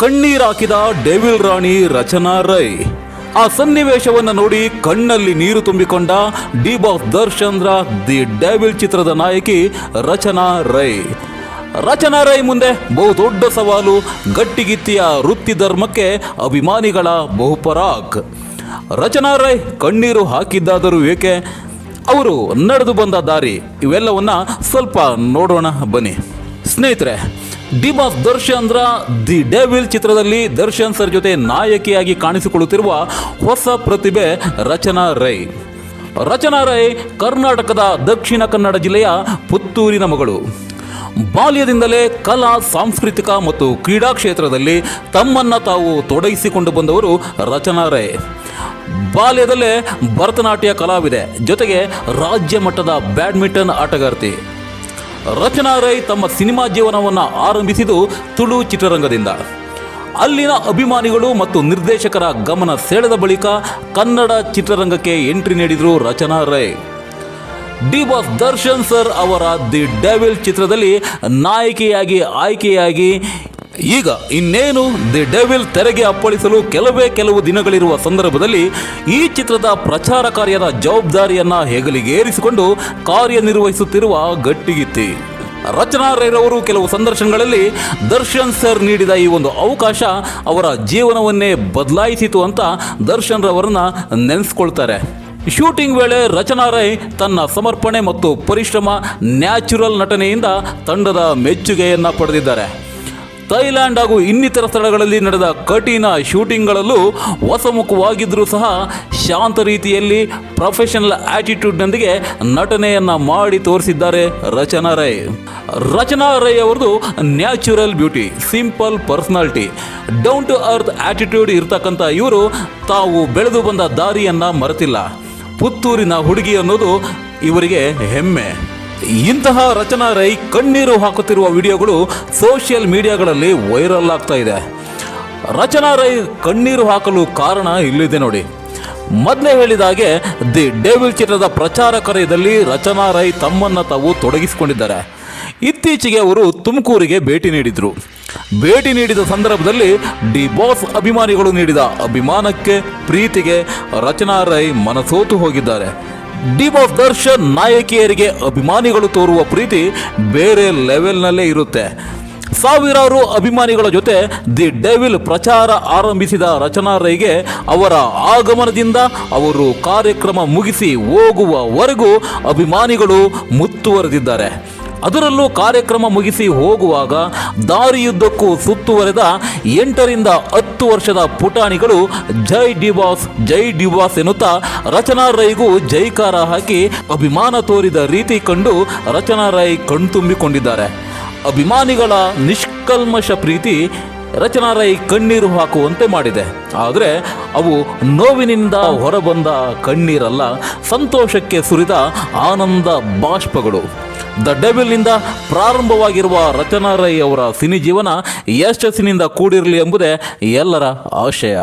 ಕಣ್ಣೀರಾಕಿದ devil ರಾಣಿ ರಚನಾ ರೈ. ಆ ಸನ್ನಿವೇಶವನ್ನು ನೋಡಿ ಕಣ್ಣಲ್ಲಿ ನೀರು ತುಂಬಿಕೊಂಡ ಡಿ ಬಾಸ್ ದರ್ಶನ್ರ ದಿ ಡೆವಿಲ್ ಚಿತ್ರದ ನಾಯಕಿ ರಚನಾ ರೈ. ರಚನಾ ರೈ ಮುಂದೆ ಬಹು ದೊಡ್ಡ ಸವಾಲು, ಗಟ್ಟಿಗಿತ್ತಿಯ ವೃತ್ತಿ ಧರ್ಮಕ್ಕೆ ಅಭಿಮಾನಿಗಳ ಬಹುಪರಾಕ್ ರಚನಾ ರೈ ಕಣ್ಣೀರು ಹಾಕಿದ್ದಾದರೂ ಏಕೆ? ಅವರು ನಡೆದು ಬಂದ ದಾರಿ, ಇವೆಲ್ಲವನ್ನ ಸ್ವಲ್ಪ ನೋಡೋಣ ಬನ್ನಿ. ಸ್ನೇಹಿತರೆ ಡಿಬಾಸ್ ಅಂದ್ರ ದಿ ಡೆವಿಲ್ ಚಿತ್ರದಲ್ಲಿ ದರ್ಶನ್ ಸರ್ ಜೊತೆ ನಾಯಕಿಯಾಗಿ ಕಾಣಿಸಿಕೊಳ್ಳುತ್ತಿರುವ ಹೊಸ ಪ್ರತಿಭೆ ರಚನಾ ರೈ. ರಚನಾ ರೈ ಕರ್ನಾಟಕದ ದಕ್ಷಿಣ ಕನ್ನಡ ಜಿಲ್ಲೆಯ ಪುತ್ತೂರಿನ ಮಗಳು. ಬಾಲ್ಯದಿಂದಲೇ ಕಲಾ, ಸಾಂಸ್ಕೃತಿಕ ಮತ್ತು ಕ್ರೀಡಾ ಕ್ಷೇತ್ರದಲ್ಲಿ ತಮ್ಮನ್ನ ತಾವು ತೊಡಗಿಸಿಕೊಂಡು ಬಂದವರು ರಚನಾ ರೈ. ಬಾಲ್ಯದಲ್ಲೇ ಭರತನಾಟ್ಯ ಕಲಾವಿದೆ, ಜೊತೆಗೆ ರಾಜ್ಯ ಮಟ್ಟದ ಬ್ಯಾಡ್ಮಿಂಟನ್ ಆಟಗಾರ್ತಿ. ರಚನಾ ರೈ ತಮ್ಮ ಸಿನಿಮಾ ಜೀವನವನ್ನು ಆರಂಭಿಸಿದು ತುಳು ಚಿತ್ರರಂಗದಿಂದ. ಅಲ್ಲಿನ ಅಭಿಮಾನಿಗಳು ಮತ್ತು ನಿರ್ದೇಶಕರ ಗಮನ ಸೆಳೆದ ಬಳಿಕ ಕನ್ನಡ ಚಿತ್ರರಂಗಕ್ಕೆ ಎಂಟ್ರಿ ನೀಡಿದರು Rachana Rai D boss Darshan sir ಅವರ ದಿ ಡೆವಿಲ್ ಚಿತ್ರದಲ್ಲಿ ನಾಯಕಿಯಾಗಿ ಆಯ್ಕೆಯಾಗಿ ಈಗ ಇನ್ನೇನು ದಿ ಡೆವಿಲ್ ತೆರೆಗೆ ಅಪ್ಪಳಿಸಲು ಕೆಲವೇ ಕೆಲವು ದಿನಗಳಿರುವ ಸಂದರ್ಭದಲ್ಲಿ ಈ ಚಿತ್ರದ ಪ್ರಚಾರ ಕಾರ್ಯದ ಜವಾಬ್ದಾರಿಯನ್ನ ಹೆಗಲಿಗೇರಿಸಿಕೊಂಡು ಕಾರ್ಯನಿರ್ವಹಿಸುತ್ತಿರುವ ಗಟ್ಟಿಗಿತ್ತಿ. ರಚನಾ ರೈರವರು ಕೆಲವು ಸಂದರ್ಶನಗಳಲ್ಲಿ ದರ್ಶನ್ ಸರ್ ನೀಡಿದ ಈ ಒಂದು ಅವಕಾಶ ಅವರ ಜೀವನವನ್ನೇ ಬದಲಾಯಿಸಿತು ಅಂತ ದರ್ಶನ್ ರವರನ್ನ ನೆನೆಸ್ಕೊಳ್ತಾರೆ. ಶೂಟಿಂಗ್ ವೇಳೆ ರಚನಾ ರೈ ತನ್ನ ಸಮರ್ಪಣೆ ಮತ್ತು ಪರಿಶ್ರಮ ನ್ಯಾಚುರಲ್ ನಟನೆಯಿಂದ ತಂಡದ ಮೆಚ್ಚುಗೆಯನ್ನು ಪಡೆದಿದ್ದಾರೆ. ಥೈಲ್ಯಾಂಡ್ ಹಾಗೂ ಇನ್ನಿತರ ಸ್ಥಳಗಳಲ್ಲಿ ನಡೆದ ಕಠಿಣ ಶೂಟಿಂಗ್ಗಳಲ್ಲೂ ಹೊಸಮುಖವಾಗಿದ್ದರೂ ಸಹ ಶಾಂತ ರೀತಿಯಲ್ಲಿ ಪ್ರೊಫೆಷನಲ್ ಆಟಿಟ್ಯೂಡ್ನೊಂದಿಗೆ ನಟನೆಯನ್ನು ಮಾಡಿ ತೋರಿಸಿದ್ದಾರೆ ರಚನಾ ರೈ. ರಚನಾ ರೈ ಅವರದು natural beauty, simple personality, down to earth attitude ಇರ್ತಕ್ಕಂಥ ಇವರು ತಾವು ಬೆಳೆದು ಬಂದ ದಾರಿಯನ್ನು ಮರೆತಿಲ್ಲ. ಪುತ್ತೂರಿನ ಹುಡುಗಿ ಅನ್ನೋದು ಇವರಿಗೆ ಹೆಮ್ಮೆ. ಇಂತಹ ರಚನಾ ರೈ ಕಣ್ಣೀರು ಹಾಕುತ್ತಿರುವ ವಿಡಿಯೋಗಳು ಸೋಷಿಯಲ್ ಮೀಡಿಯಾಗಳಲ್ಲಿ ವೈರಲ್ ಆಗ್ತಾ ಇದೆ. ರಚನಾ ರೈ ಕಣ್ಣೀರು ಹಾಕಲು ಕಾರಣ ಇಲ್ಲಿದೆ ನೋಡಿ. ಮೊದಲೇ ಹೇಳಿದ ಹಾಗೆ ದಿ ಡೇವಿಲ್ ಚಿತ್ರದ ಪ್ರಚಾರ ಕಾರ್ಯದಲ್ಲಿ ರಚನಾ ರೈ ತಮ್ಮನ್ನು ತಾವು ತೊಡಗಿಸಿಕೊಂಡಿದ್ದಾರೆ. ಇತ್ತೀಚೆಗೆ ಅವರು ತುಮಕೂರಿಗೆ ಭೇಟಿ ನೀಡಿದರು. ಭೇಟಿ ನೀಡಿದ ಸಂದರ್ಭದಲ್ಲಿ ಡಿ ಬಾಸ್ ಅಭಿಮಾನಿಗಳು ನೀಡಿದ ಅಭಿಮಾನಕ್ಕೆ, ಪ್ರೀತಿಗೆ ರಚನಾ ರೈ ಮನಸೋತು ಹೋಗಿದ್ದಾರೆ. ಡಿ ಆಫ್ ದರ್ಶನ್ ನಾಯಕಿಯರಿಗೆ ಅಭಿಮಾನಿಗಳು ತೋರುವ ಪ್ರೀತಿ ಬೇರೆ ಲೆವೆಲ್ನಲ್ಲೇ ಇರುತ್ತೆ. ಸಾವಿರಾರು ಅಭಿಮಾನಿಗಳ ಜೊತೆ ದಿ ಡೆವಿಲ್ ಪ್ರಚಾರ ಆರಂಭಿಸಿದ ರಚನಾ ರೈಗೆ ಅವರ ಆಗಮನದಿಂದ ಅವರು ಕಾರ್ಯಕ್ರಮ ಮುಗಿಸಿ ಹೋಗುವವರೆಗೂ ಅಭಿಮಾನಿಗಳು ಮುತ್ತುವರೆದಿದ್ದಾರೆ. ಅದರಲ್ಲೂ ಕಾರ್ಯಕ್ರಮ ಮುಗಿಸಿ ಹೋಗುವಾಗ ದಾರಿಯುದ್ದಕ್ಕೂ ಸುತ್ತುವರೆದ ಎಂಟರಿಂದ ಹತ್ತು ವರ್ಷದ ಪುಟಾಣಿಗಳು ಜೈ ಡಿವಾಸ್ ಜೈ ಡಿವಾಸ್ ಎನ್ನುತ್ತಾ ರಚನಾ ರೈಗೂ ಜೈಕಾರ ಹಾಕಿ ಅಭಿಮಾನ ತೋರಿದ ರೀತಿ ಕಂಡು ರಚನಾ ರೈ ಕಣ್ತುಂಬಿಕೊಂಡಿದ್ದಾರೆ. ಅಭಿಮಾನಿಗಳ ನಿಷ್ಕಲ್ಮಶ ಪ್ರೀತಿ ರಚನಾ ರೈ ಕಣ್ಣೀರು ಹಾಕುವಂತೆ ಮಾಡಿದೆ. ಆದರೆ ಅವು ನೋವಿನಿಂದ ಹೊರಬಂದ ಕಣ್ಣೀರಲ್ಲ, ಸಂತೋಷಕ್ಕೆ ಸುರಿದ ಆನಂದ ಬಾಷ್ಪಗಳು. ದ ಡೆವಿಲ್ನಿಂದ ಪ್ರಾರಂಭವಾಗಿರುವ ರಚನಾ ರೈ ಅವರ ಸಿನಿ ಜೀವನ ಯಶಸ್ಸಿನಿಂದ ಕೂಡಿರಲಿ ಎಂಬುದೇ ಎಲ್ಲರ ಆಶಯ.